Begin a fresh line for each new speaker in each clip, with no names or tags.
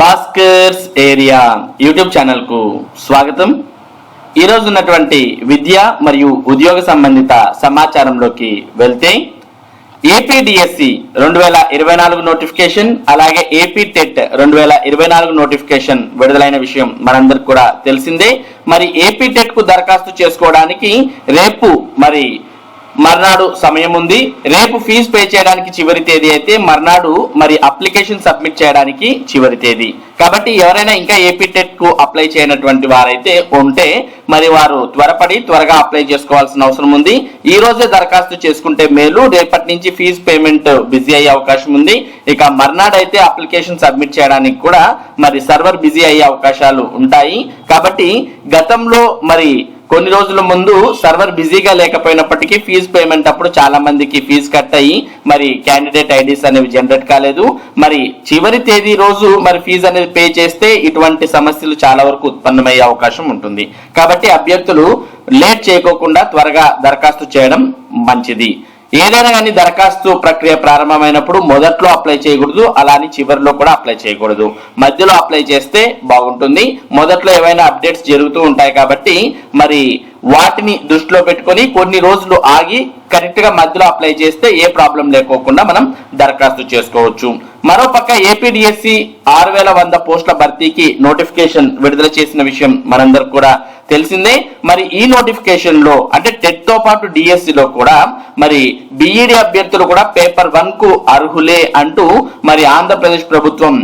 Bhaskar's area YouTube ఛానల్కు స్వాగతం. ఈరోజు ఉన్నటువంటి విద్య మరియు ఉద్యోగ సంబంధిత సమాచారంలోకి వెళ్తే ఏపీడిఎస్సి రెండు వేల ఇరవై నాలుగు నోటిఫికేషన్ అలాగే ఏపీ టెట్ రెండు వేల ఇరవై నాలుగు నోటిఫికేషన్ విడుదలైన విషయం మనందరికి కూడా తెలిసిందే. మరి ఏపీ టెట్కు దరఖాస్తు చేసుకోవడానికి రేపు మరి మర్నాడు సమయం ఉంది. రేపు ఫీజు పే చేయడానికి చివరి తేదీ అయితే మర్నాడు మరి అప్లికేషన్ సబ్మిట్ చేయడానికి చివరి తేదీ. కాబట్టి ఎవరైనా ఇంకా ఏపీ టెట్కు అప్లై చేయనటువంటి వారైతే ఉంటే మరి వారు త్వరపడి త్వరగా అప్లై చేసుకోవాల్సిన అవసరం ఉంది. ఈ రోజే దరఖాస్తు చేసుకుంటే మేలు. రేపటి నుంచి ఫీజు పేమెంట్ బిజీ అయ్యే అవకాశం ఉంది. ఇక మర్నాడు అయితే అప్లికేషన్ సబ్మిట్ చేయడానికి కూడా మరి సర్వర్ బిజీ అయ్యే అవకాశాలు ఉంటాయి. కాబట్టి గతంలో మరి కొన్ని రోజుల ముందు సర్వర్ బిజీగా లేకపోయినప్పటికీ ఫీజు పేమెంట్ అప్పుడు చాలా మందికి ఫీజు కట్ అయ్యి మరి క్యాండిడేట్ ఐడీస్ అనేవి జనరేట్ కాలేదు. మరి చివరి తేదీ రోజు మరి ఫీజు అనేది పే చేస్తే ఇటువంటి సమస్యలు చాలా వరకు ఉత్పన్నమయ్యే అవకాశం ఉంటుంది. కాబట్టి అభ్యర్థులు లేట్ చేయకోకుండా త్వరగా దరఖాస్తు చేయడం మంచిది. ఏదైనా కానీ దరఖాస్తు ప్రక్రియ ప్రారంభమైనప్పుడు మొదట్లో అప్లై చేయకూడదు అలానే చివరిలో కూడా అప్లై చేయకూడదు. మధ్యలో అప్లై చేస్తే బాగుంటుంది. మొదట్లో ఏవైనా అప్డేట్స్ జరుగుతూ ఉంటాయి కాబట్టి మరి వాటిని దృష్టిలో పెట్టుకొని కొన్ని రోజులు ఆగి కరెక్ట్గా మధ్యలో అప్లై చేస్తే ఏ ప్రాబ్లం లేకోకుండా మనం దరఖాస్తు చేసుకోవచ్చు. మరోపక్క ఏపీడిఎస్సి ఆరు వేల వంద పోస్టుల భర్తీకి నోటిఫికేషన్ విడుదల చేసిన విషయం మనందరికి కూడా తెలిసిందే. మరి ఈ నోటిఫికేషన్లో అంటే టెట్తో పాటు డిఎస్సిలో కూడా మరి బిఈడి అభ్యర్థులు కూడా పేపర్ వన్కు అర్హులే అంటూ మరి ఆంధ్రప్రదేశ్ ప్రభుత్వం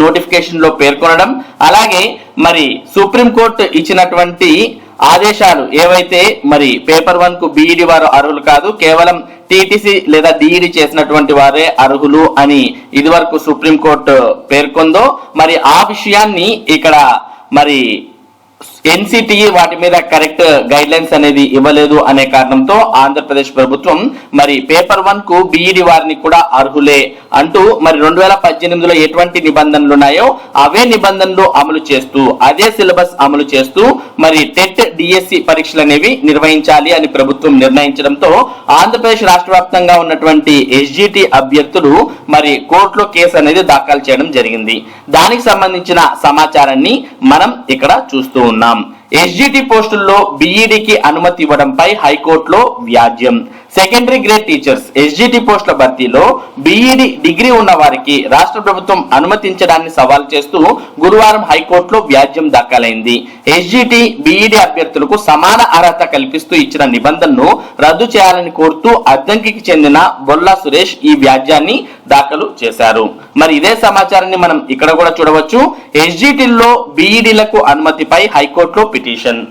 నోటిఫికేషన్లో పేర్కొనడం. అలాగే మరి సుప్రీంకోర్టు ఇచ్చినటువంటి ఆదేశాలు ఏవైతే మరి పేపర్ వన్కు బీఈడి వారు అర్హులు కాదు కేవలం టీటీసీ లేదా డిఈడి చేసినటువంటి వారే అర్హులు అని ఇదివరకు సుప్రీంకోర్టు పేర్కొందో మరి ఆ విషయాన్ని ఇక్కడ మరి ఎన్సిటి వాటి మీద కరెక్ట్ గైడ్ లైన్స్ అనేది ఇవ్వలేదు అనే కారణంతో ఆంధ్రప్రదేశ్ ప్రభుత్వం మరి పేపర్ వన్కు బిఈడి వారిని కూడా అర్హులే అంటూ మరి రెండు వేల పద్దెనిమిదిలో ఎటువంటి నిబంధనలు ఉన్నాయో అవే నిబంధనలు అమలు చేస్తూ అదే సిలబస్ అమలు చేస్తూ మరి టెట్ డిఎస్సి పరీక్షలు అనేవి నిర్వహించాలి అని ప్రభుత్వం నిర్ణయించడంతో ఆంధ్రప్రదేశ్ రాష్ట్ర వ్యాప్తంగా ఉన్నటువంటి ఎస్జిటి అభ్యర్థులు మరి కోర్టులో కేసు అనేది దాఖలు చేయడం జరిగింది. దానికి సంబంధించిన సమాచారాన్ని మనం ఇక్కడ చూస్తూ ఉన్నాం. ఎస్జిటి పోస్టుల్లో బిఈడికి అనుమతి ఇవ్వడంపై హైకోర్టులో వ్యాజ్యం. సెకండరీ గ్రేడ్ టీచర్స్ ఎస్జిటి పోస్టుల భర్తీలో బిఈడి డిగ్రీ ఉన్న వారికి రాష్ట్ర ప్రభుత్వం అనుమతించడాన్ని సవాల్ చేస్తూ గురువారం హైకోర్టులో వ్యాజ్యం దాఖలైంది. ఎస్జిటి బిఈడి అభ్యర్థులకు సమాన అర్హత కల్పిస్తూ ఇచ్చిన నిబంధనను రద్దు చేయాలని కోరుతూ అద్దంకికి చెందిన బొల్లా సురేష్ ఈ వ్యాజ్యాన్ని దాఖలు చేశారు. మరి ఇదే సమాచారాన్ని మనం ఇక్కడ కూడా చూడవచ్చు. ఎస్జిటిల్లో బిఈడిలకు అనుమతిపై హైకోర్టులో పిటిషన్.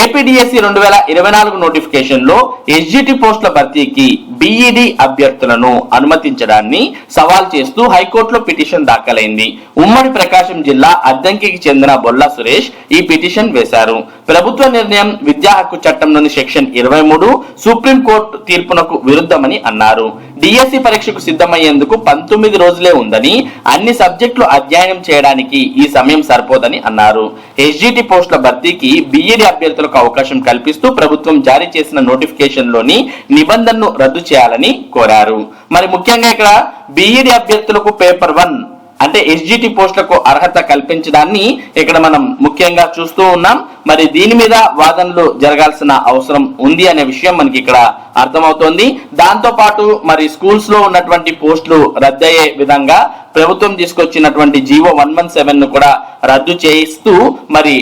ఏపీడిఎస్సి రెండు వేల ఇరవై నాలుగు నోటిఫికేషన్లో ఎస్జిటి పోస్టుల భర్తీకి బిఈడి అభ్యర్థులను అనుమతించడాన్ని సవాల్ చేస్తూ హైకోర్టులో పిటిషన్ దాఖలైంది. ఉమ్మడి ప్రకాశం జిల్లా అద్దంకికి చెందిన బొల్ల సురేష్ ఈ పిటిషన్ వేశారు. ప్రభుత్వ నిర్ణయం విద్యా హక్కు చట్టంలోని సెక్షన్ ఇరవై మూడు సుప్రీంకోర్టు తీర్పునకు విరుద్ధమని అన్నారు. డిఎస్సి పరీక్షకు సిద్ధమయ్యేందుకు పంతొమ్మిది రోజులే ఉందని అన్ని సబ్జెక్టులు అధ్యయనం చేయడానికి ఈ సమయం సరిపోదని అన్నారు. ఎస్జిటి పోస్టుల భర్తీకి బిఈడి అభ్యర్థులకు అవకాశం కల్పిస్తూ ప్రభుత్వం జారీ చేసిన నోటిఫికేషన్లోని నిబంధనను రద్దు చేయాలని కోరారు. మరి ముఖ్యంగా ఇక్కడ బిఈడి అభ్యర్థులకు పేపర్ వన్ అంటే ఎస్జిటి పోస్టులకు అర్హత కల్పించడాన్ని ఇక్కడ మనం ముఖ్యంగా చూస్తూ ఉన్నాం. మరి దీని మీద వాదనలు జరగాల్సిన అవసరం ఉంది అనే విషయం మనకి ఇక్కడ అర్థమవుతోంది. దాంతో పాటు మరి స్కూల్స్లో ఉన్నటువంటి పోస్టులు రద్దయ్యే విధంగా ప్రభుత్వం తీసుకొచ్చినటువంటి జీవో వన్ వన్ సెవెన్ను కూడా రద్దు చేయిస్తూ మరి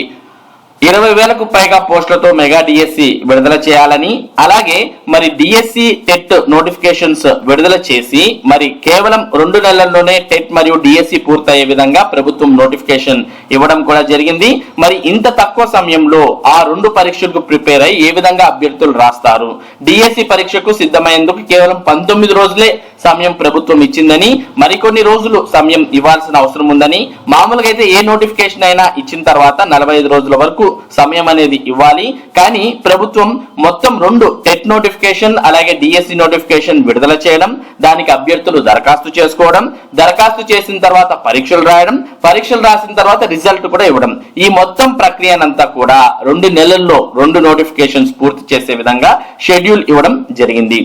ఇరవై వేలకు పైగా పోస్టులతో మెగా డిఎస్సి విడుదల చేయాలని అలాగే మరి డిఎస్సి టెట్ నోటిఫికేషన్స్ విడుదల చేసి మరి కేవలం రెండు నెలల్లోనే టెట్ మరియు డిఎస్సి పూర్తయ్యే విధంగా ప్రభుత్వం నోటిఫికేషన్ ఇవ్వడం కూడా జరిగింది. మరి ఇంత తక్కువ సమయంలో ఆ రెండు పరీక్షలకు ప్రిపేర్ అయ్యి ఏ విధంగా అభ్యర్థులు రాస్తారు? డిఎస్సి పరీక్షకు సిద్ధమయ్యేందుకు కేవలం పంతొమ్మిది రోజులే సమయం ప్రభుత్వం ఇచ్చిందని మరికొన్ని రోజులు సమయం ఇవ్వాల్సిన అవసరం ఉందని మామూలుగా అయితే ఏ నోటిఫికేషన్ అయినా ఇచ్చిన తర్వాత నలభై ఐదు రోజుల వరకు సమయం అనేది ఇవ్వాలి. కానీ ప్రభుత్వం మొత్తం రెండు టెట్ నోటిఫికేషన్ అలాగే డిఎస్సి నోటిఫికేషన్ విడుదల చేయడం దానికి అభ్యర్థులు దరఖాస్తు చేసుకోవడం దరఖాస్తు చేసిన తర్వాత పరీక్షలు రాయడం పరీక్షలు రాసిన తర్వాత రిజల్ట్ కూడా ఇవ్వడం. ఈ మొత్తం ప్రక్రియనంతా కూడా రెండు నెలల్లో రెండు నోటిఫికేషన్స్ పూర్తి చేసే విధంగా షెడ్యూల్ ఇవ్వడం జరిగింది.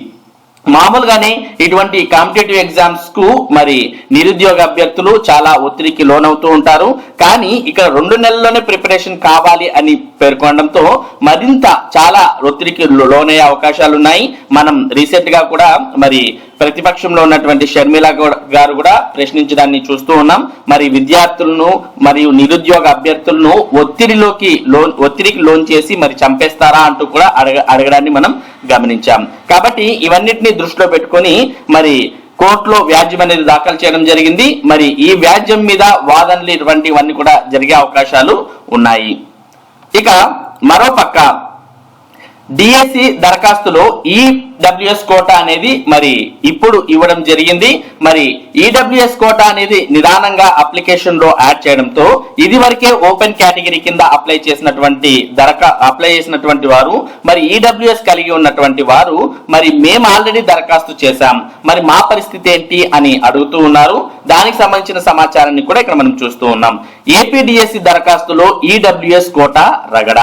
మామూలుగానే ఇటువంటి కాంపిటేటివ్ ఎగ్జామ్స్కు మరి నిరుద్యోగ అభ్యర్థులు చాలా ఒత్తిడికి లోనవుతూ ఉంటారు. కానీ ఇక్కడ రెండు నెలల్లోనే ప్రిపరేషన్ కావాలి అని పేర్కొనడంతో మరింత చాలా ఒత్తిడికి లోనయ్యే అవకాశాలు ఉన్నాయి మనం రీసెంట్గా కూడా మరి ప్రతిపక్షంలో ఉన్నటువంటి షర్మిల గారు కూడా ప్రశ్నించడాన్ని చూస్తూ ఉన్నాం. మరి విద్యార్థులను మరియు నిరుద్యోగ అభ్యర్థులను ఒత్తిడిలోకి లోన్ ఒత్తిడికి లోన్ చేసి మరి చంపేస్తారా అంటూ కూడా అడగ అడగడాన్ని మనం గమనించాం. కాబట్టి ఇవన్నిటిని దృష్టిలో పెట్టుకొని మరి కోర్టులో వ్యాజ్యం అనేది దాఖలు చేయడం జరిగింది. మరి ఈ వ్యాజ్యం మీద వాదనలు ఇటువంటివన్నీ కూడా జరిగే అవకాశాలు ఉన్నాయి. ఇక మరోపక్క డిఎస్సి దరఖాస్తులో ఈడబ్ల్యూఎస్ కోటా అనేది మరి ఇప్పుడు ఇవ్వడం జరిగింది. మరి ఈడబ్ల్యూఎస్ కోటా అనేది నిదానంగా అప్లికేషన్లో యాడ్ చేయడంతో ఇది వరకే ఓపెన్ కేటగిరీ కింద అప్లై చేసినటువంటి దరఖా అప్లై చేసినటువంటి వారు మరి ఈడబ్ల్యూఎస్ కలిగి ఉన్నటువంటి వారు మరి మేము ఆల్రెడీ దరఖాస్తు చేశాం. మరి మా పరిస్థితి ఏంటి అని అడుగుతూ ఉన్నారు. దానికి సంబంధించిన సమాచారాన్ని కూడా ఇక్కడ మనం చూస్తూ ఉన్నాం. ఏపీడిఎస్సి దరఖాస్తులో ఈడబ్ల్యూఎస్ కోటా రగడ.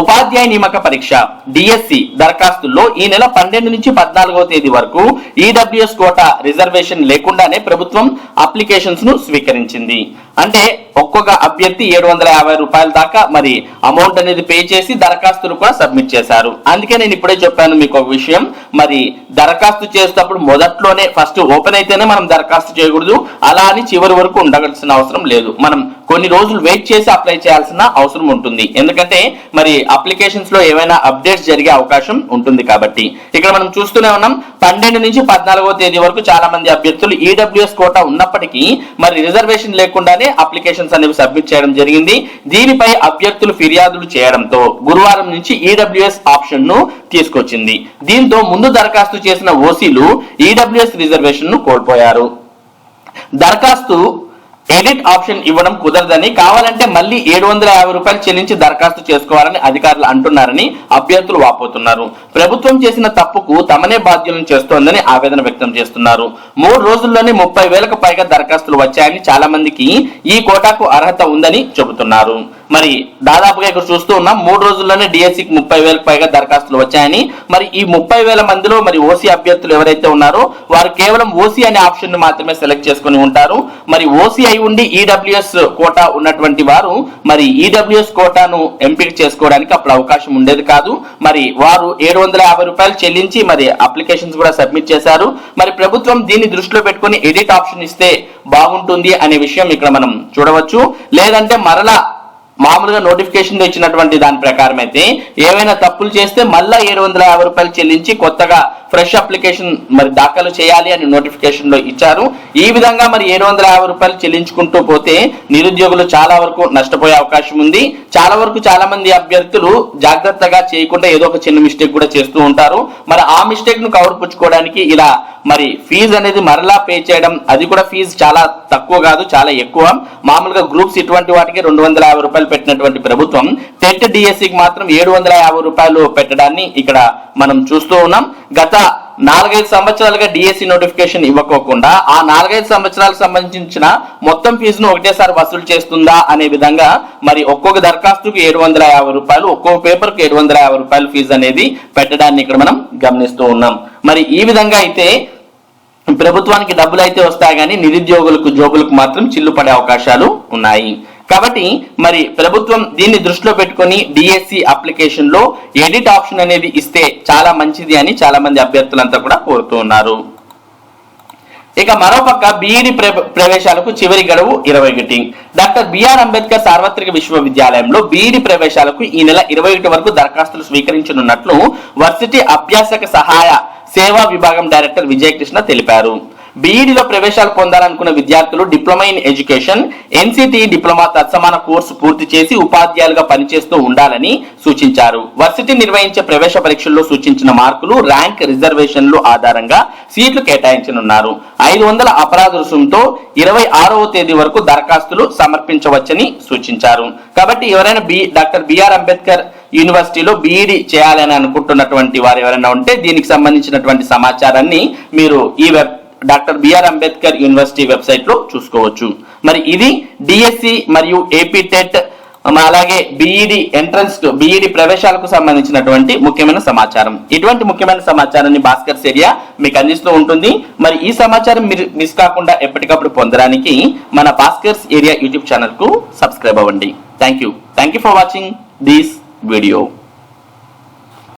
ఉపాధ్యాయ నియామక పరీక్ష డిఎస్సి దరఖాస్తుల్లో ఈ నెల పన్నెండు నుంచి పద్నాలుగవ తేదీ వరకు ఈడబ్ల్యూఎస్ కోటా రిజర్వేషన్ లేకుండానే ప్రభుత్వం అప్లికేషన్స్ను స్వీకరించింది. అంటే ఒక్కొక్క అభ్యర్థి ఏడు వందల యాభై రూపాయల దాకా మరి అమౌంట్ అనేది పే చేసి దరఖాస్తులు కూడా సబ్మిట్ చేశారు. అందుకే నేను ఇప్పుడే చెప్పాను మీకు ఒక విషయం. మరి దరఖాస్తు చేసేటప్పుడు మొదట్లోనే ఫస్ట్ ఓపెన్ అయితేనే మనం దరఖాస్తు చేయకూడదు. అలా అని చివరి వరకు ఉండవలసిన అవసరం లేదు. మనం కొన్ని రోజులు వెయిట్ చేసి అప్లై చేయాల్సిన అవసరం ఉంటుంది. ఎందుకంటే మరి అప్లికేషన్స్లో ఏమైనా అప్డేట్స్ జరిగే అవకాశం ఉంటుంది కాబట్టి. ఇక్కడ మనం చూస్తూనే ఉన్నాం పన్నెండు నుంచి పద్నాలుగో తేదీ వరకు చాలా మంది అభ్యర్థులు ఈడబ్ల్యూఎస్ కోటా ఉన్నప్పటికీ మరి రిజర్వేషన్ లేకుండానే అప్లికేషన్స్ అనేవి సబ్మిట్ చేయడం జరిగింది. దీనిపై అభ్యర్థులు ఫిర్యాదులు చేయడంతో గురువారం నుంచి ఈడబ్ల్యూఎస్ ఆప్షన్ను తీసుకొచ్చింది. దీంతో ముందు దరఖాస్తు చేసిన ఓసీలు ఈడబ్ల్యూఎస్ రిజర్వేషన్ను కోల్పోయారు. దరఖాస్తు ఎడిట్ ఆప్షన్ ఇవ్వడం కుదరదని కావాలంటే మళ్ళీ ఏడు వందల యాభై రూపాయలు చెల్లించి దరఖాస్తు చేసుకోవాలని అధికారులు అంటున్నారని అభ్యర్థులు వాపోతున్నారు. ప్రభుత్వం చేసిన తప్పుకు తమనే బాధ్యులను చేస్తోందని ఆవేదన వ్యక్తం చేస్తున్నారు. మూడు రోజుల్లోనే ముప్పై వేలకు పైగా దరఖాస్తులు వచ్చాయని చాలా మందికి ఈ కోటాకు అర్హత ఉందని చెబుతున్నారు. మరి దాదాపుగా ఇక్కడ చూస్తూ ఉన్నాం మూడు రోజుల్లోనే డిఎస్సికి ముప్పై వేలకు పైగా దరఖాస్తులు వచ్చాయని. మరి ఈ ముప్పై వేల మందిలో మరి ఓసీ అభ్యర్థులు ఎవరైతే ఉన్నారో వారు కేవలం ఓసీ అనే ఆప్షన్ని మాత్రమే సెలెక్ట్ చేసుకుని ఉంటారు. మరి ఓసీ అయి ఉండి ఈడబ్ల్యూఎస్ కోటా ఉన్నటువంటి వారు మరి ఈడబ్ల్యూఎస్ కోటాను ఎంపిక చేసుకోవడానికి అప్పుడు అవకాశం ఉండేది కాదు. మరి వారు ఏడు వందల యాభై రూపాయలు చెల్లించి మరి అప్లికేషన్స్ కూడా సబ్మిట్ చేశారు. మరి ప్రభుత్వం దీన్ని దృష్టిలో పెట్టుకుని ఎడిట్ ఆప్షన్ ఇస్తే బాగుంటుంది అనే విషయం ఇక్కడ మనం చూడవచ్చు. లేదంటే మరలా మామూలుగా నోటిఫికేషన్ ఇచ్చినటువంటి దాని ప్రకారం అయితే ఏవైనా తప్పులు చేస్తే మళ్ళా ఏడు వందల యాభై రూపాయలు చెల్లించి కొత్తగా ఫ్రెష్ అప్లికేషన్ మరి దాఖలు చేయాలి అని నోటిఫికేషన్లో ఇచ్చారు. ఈ విధంగా మరి ఏడు వందల యాభై రూపాయలు చెల్లించుకుంటూ పోతే నిరుద్యోగులు చాలా వరకు నష్టపోయే అవకాశం ఉంది. చాలా వరకు చాలా మంది అభ్యర్థులు జాగ్రత్తగా చేయకుండా ఏదో ఒక చిన్న మిస్టేక్ కూడా చేస్తూ ఉంటారు. మరి ఆ మిస్టేక్ను కవర్ పుచ్చుకోవడానికి ఇలా మరి ఫీజు అనేది మరలా పే చేయడం అది కూడా ఫీజు చాలా తక్కువ కాదు చాలా ఎక్కువ. మామూలుగా గ్రూప్స్ ఇటువంటి వాటికి రెండు వందల యాభై రూపాయలు పెట్టినటువంటి ప్రభుత్వం టెట్ డిఎస్సికి మాత్రం ఏడు వందల యాభై రూపాయలు పెట్టడాన్ని ఇక్కడ మనం చూస్తూ ఉన్నాం. గత నాలుగైదు సంవత్సరాలుగా డిఎస్సి నోటిఫికేషన్ ఇవ్వకోకుండా ఆ నాలుగైదు సంవత్సరాలకు సంబంధించిన మొత్తం ఫీజును ఒకటేసారి వసూలు చేస్తుందా అనే విధంగా మరి ఒక్కొక్క దరఖాస్తుకు ఏడు వందల యాభై రూపాయలు ఒక్కొక్క పేపర్కు ఏడు వందల యాభై రూపాయలు ఫీజు అనేది పెట్టడాన్ని ఇక్కడ మనం గమనిస్తూ ఉన్నాం. మరి ఈ విధంగా అయితే ప్రభుత్వానికి డబ్బులు అయితే వస్తాయి కానీ నిరుద్యోగులకు జోబులకు మాత్రం చిల్లు పడే అవకాశాలు ఉన్నాయి. కాబట్టి మరి ప్రభుత్వం దీన్ని దృష్టిలో పెట్టుకొని డిఎస్సి అప్లికేషన్లో ఎడిట్ ఆప్షన్ అనేది ఇస్తే చాలా మంచిది అని చాలా మంది అభ్యర్థులంతా కూడా కోరుతూ ఉన్నారు. ఇక మరోపక్క బీఈడి ప్రవేశాలకు చివరి గడువు ఇరవై ఒకటి. డాక్టర్ బిఆర్ అంబేద్కర్ సార్వత్రిక విశ్వవిద్యాలయంలో బీఈడి ప్రవేశాలకు ఈ నెల ఇరవై ఒకటి వరకు దరఖాస్తులు స్వీకరించనున్నట్లు వర్సిటీ అభ్యాసక సహాయ సేవా విభాగం డైరెక్టర్ విజయకృష్ణ తెలిపారు. బీఈడిలో ప్రవేశాలు పొందాలనుకున్న విద్యార్థులు diploma in education NCT diploma తత్సమాన course పూర్తి చేసి ఉపాధ్యాయులుగా పనిచేస్తూ ఉండాలని సూచించారు. వర్సిటీ నిర్వహించే ప్రవేశ పరీక్షల్లో సూచించిన మార్కులు ర్యాంక్ రిజర్వేషన్లు ఆధారంగా సీట్లు కేటాయించనున్నారు. ఐదు వందల అపరాధ రుసుంతో ఇరవై ఆరవ తేదీ వరకు దరఖాస్తులు సమర్పించవచ్చని సూచించారు. కాబట్టి ఎవరైనా బి డాక్టర్ బిఆర్ అంబేద్కర్ యూనివర్సిటీలో బీఈడి చేయాలని అనుకుంటున్నటువంటి వారు ఎవరైనా ఉంటే దీనికి సంబంధించినటువంటి సమాచారాన్ని మీరు ఈ web doctor BR Ambedkar university వెబ్సైట్లో చూసుకోవచ్చు. మరి ఇది డిఎస్సి మరియు ఏపీ టెట్ అలాగే బిఈడి ఎంట్రన్స్ బిఈడి ప్రవేశాలకు సంబంధించినటువంటి ముఖ్యమైన సమాచారం. ఇటువంటి ముఖ్యమైన సమాచారాన్ని భాస్కర్ ఏరియా మీకు అందిస్తూ ఉంటుంది. మరి ఈ సమాచారం మీరు మిస్ కాకుండా ఎప్పటికప్పుడు పొందడానికి మన భాస్కర్స్ ఏరియా యూట్యూబ్ ఛానల్కు సబ్స్క్రైబ్ అవ్వండి. Thank you thank you for watching this video.